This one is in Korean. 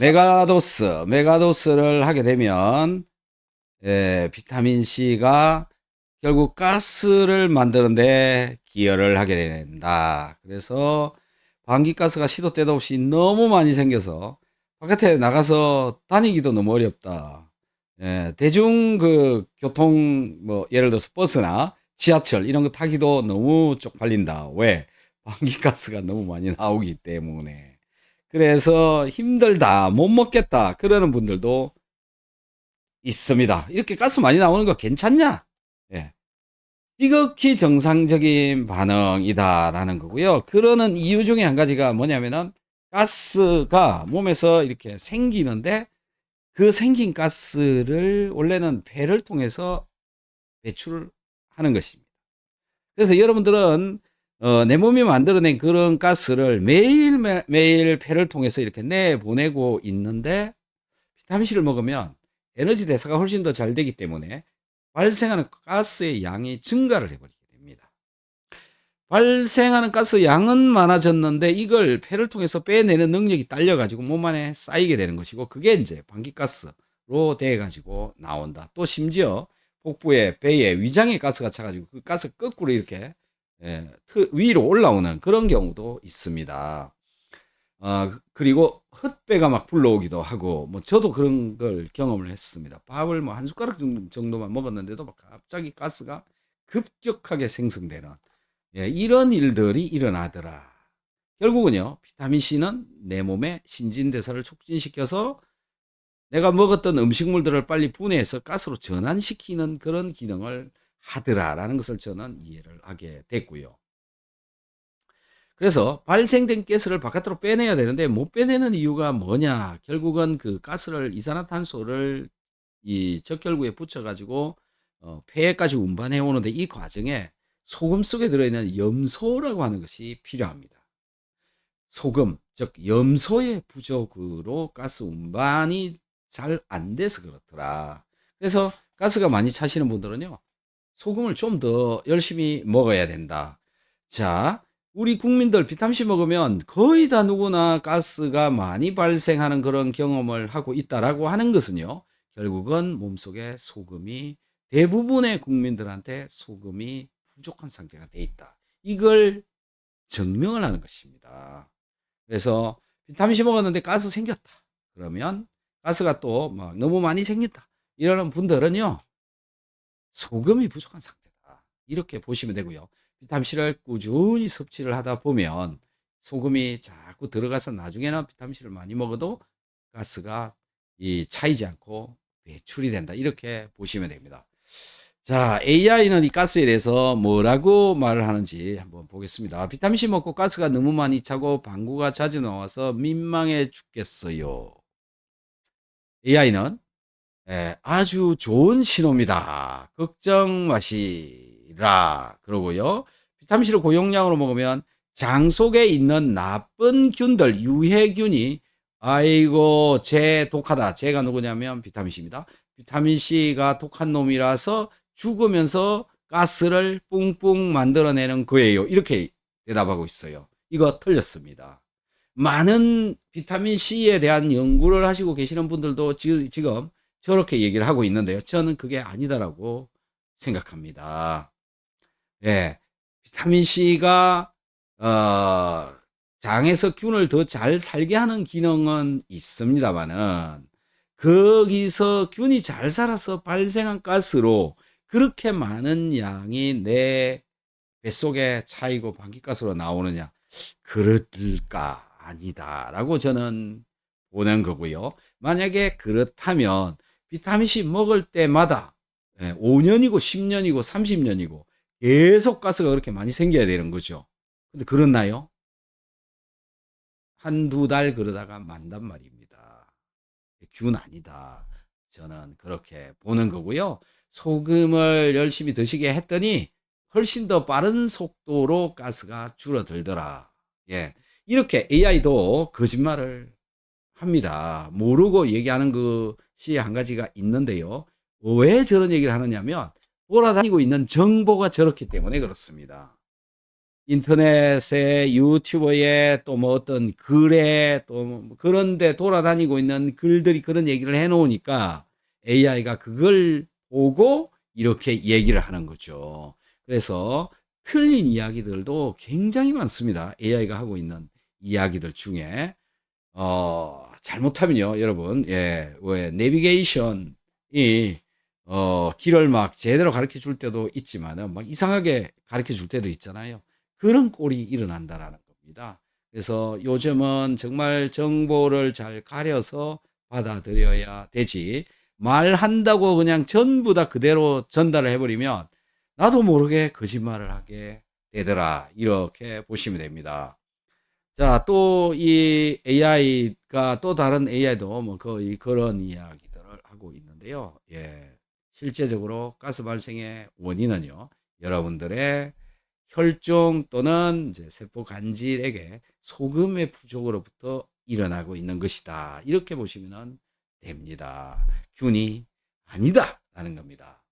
메가도스, 메가도스를 하게 되면 예, 비타민 C가 결국 가스를 만드는데 기여를 하게 된다. 그래서 방귀가스가 시도 때도 없이 너무 많이 생겨서 바깥에 나가서 다니기도 너무 어렵다. 예, 대중 그 교통 뭐 예를 들어서 버스나 지하철 이런 거 타기도 너무 쪽팔린다. 왜? 방귀가스가 너무 많이 나오기 때문에. 그래서 힘들다, 못 먹겠다, 그러는 분들도 있습니다. 이렇게 가스 많이 나오는 거 괜찮냐? 예. 지극히 정상적인 반응이다라는 거고요. 그러는 이유 중에 한 가지가 뭐냐면은 가스가 몸에서 이렇게 생기는데 그 생긴 가스를 원래는 폐를 통해서 배출을 하는 것입니다. 그래서 여러분들은 어, 내 몸이 만들어낸 그런 가스를 매일 매, 매일 폐를 통해서 이렇게 내 보내고 있는데 비타민C를 먹으면 에너지 대사가 훨씬 더 잘 되기 때문에 발생하는 가스의 양이 증가를 해버리게 됩니다. 발생하는 가스 양은 많아졌는데 이걸 폐를 통해서 빼내는 능력이 딸려가지고 몸 안에 쌓이게 되는 것이고 그게 이제 방귀가스로 돼가지고 나온다. 또 심지어 복부에 배에 위장에 가스가 차가지고 그 가스 거꾸로 이렇게 예, 트- 위로 올라오는 그런 경우도 있습니다. 어, 그리고 헛배가 막 불러오기도 하고, 뭐, 저도 그런 걸 경험을 했습니다. 밥을 뭐 한 숟가락 정도- 정도만 먹었는데도 막 갑자기 가스가 급격하게 생성되는, 예, 이런 일들이 일어나더라. 결국은요, 비타민C는 내 몸의 신진대사를 촉진시켜서 내가 먹었던 음식물들을 빨리 분해해서 가스로 전환시키는 그런 기능을 하더라라는 것을 저는 이해를 하게 됐고요. 그래서 발생된 가스를 바깥으로 빼내야 되는데 못 빼내는 이유가 뭐냐? 결국은 그 가스를 이산화탄소를 이 적혈구에 붙여가지고 어, 폐에까지 운반해 오는데 이 과정에 소금 속에 들어있는 염소라고 하는 것이 필요합니다. 소금, 즉 염소의 부족으로 가스 운반이 잘 안 돼서 그렇더라. 그래서 가스가 많이 차시는 분들은요, 소금을 좀 더 열심히 먹어야 된다. 자, 우리 국민들 비타민C 먹으면 거의 다 누구나 가스가 많이 발생하는 그런 경험을 하고 있다라고 하는 것은요, 결국은 몸속에 소금이 대부분의 국민들한테 소금이 부족한 상태가 돼 있다. 이걸 증명을 하는 것입니다. 그래서 비타민C 먹었는데 가스 생겼다. 그러면 가스가 또 막 너무 많이 생긴다. 이러는 분들은요, 소금이 부족한 상태다. 이렇게 보시면 되고요. 비타민C를 꾸준히 섭취를 하다 보면 소금이 자꾸 들어가서 나중에는 비타민C를 많이 먹어도 가스가 이 차이지 않고 배출이 된다. 이렇게 보시면 됩니다. 자, AI는 이 가스에 대해서 뭐라고 말을 하는지 한번 보겠습니다. 비타민C 먹고 가스가 너무 많이 차고 방구가 자주 나와서 민망해 죽겠어요. AI는 예, 아주 좋은 신호입니다. 걱정 마시라. 그러고요. 비타민C를 고용량으로 먹으면 장 속에 있는 나쁜 균들, 유해균이 아이고, 쟤 독하다. 쟤가 누구냐면 비타민C입니다. 비타민C가 독한 놈이라서 죽으면서 가스를 뿡뿡 만들어내는 거예요. 이렇게 대답하고 있어요. 이거 틀렸습니다. 많은 비타민C에 대한 연구를 하시고 계시는 분들도 지- 지금 저렇게 얘기를 하고 있는데요. 저는 그게 아니다라고 생각합니다. 예. 비타민C가, 어, 장에서 균을 더 잘 살게 하는 기능은 있습니다만은, 거기서 균이 잘 살아서 발생한 가스로 그렇게 많은 양이 내 뱃속에 차이고 방귀가스로 나오느냐? 그럴까? 아니다라고 저는 보는 거고요. 만약에 그렇다면 비타민C 먹을 때마다 5년이고 10년이고 30년이고 계속 가스가 그렇게 많이 생겨야 되는 거죠. 근데 그렇나요? 한두 달 그러다가 만단 말입니다. 균 아니다. 저는 그렇게 보는 거고요. 소금을 열심히 드시게 했더니 훨씬 더 빠른 속도로 가스가 줄어들더라. 예. 이렇게 AI도 거짓말을 합니다. 모르고 얘기하는 것이 한 가지가 있는데요. 왜 저런 얘기를 하느냐면 돌아다니고 있는 정보가 저렇기 때문에 그렇습니다. 인터넷에 유튜브에 또 뭐 어떤 글에 또 뭐 그런 데 돌아다니고 있는 글들이 그런 얘기를 해 놓으니까 AI가 그걸 보고 이렇게 얘기를 하는 거죠. 그래서 틀린 이야기들도 굉장히 많습니다. AI가 하고 있는 이야기들 중에. 어 잘못하면요 여러분 예 왜 내비게이션이 어 길을 막 제대로 가르쳐 줄 때도 있지만은 막 이상하게 가르쳐 줄 때도 있잖아요. 그런 꼴이 일어난다라는 겁니다. 그래서 요즘은 정말 정보를 잘 가려서 받아들여야 되지 말한다고 그냥 전부 다 그대로 전달을 해 버리면 나도 모르게 거짓말을 하게 되더라. 이렇게 보시면 됩니다. 자, 또 이 AI가 또 다른 AI도 뭐 거의 그런 이야기들을 하고 있는데요. 예. 실제적으로 가스 발생의 원인은요. 여러분들의 혈중 또는 이제 세포 간질에게 소금의 부족으로부터 일어나고 있는 것이다. 이렇게 보시면 됩니다. 균이 아니다 라는 겁니다.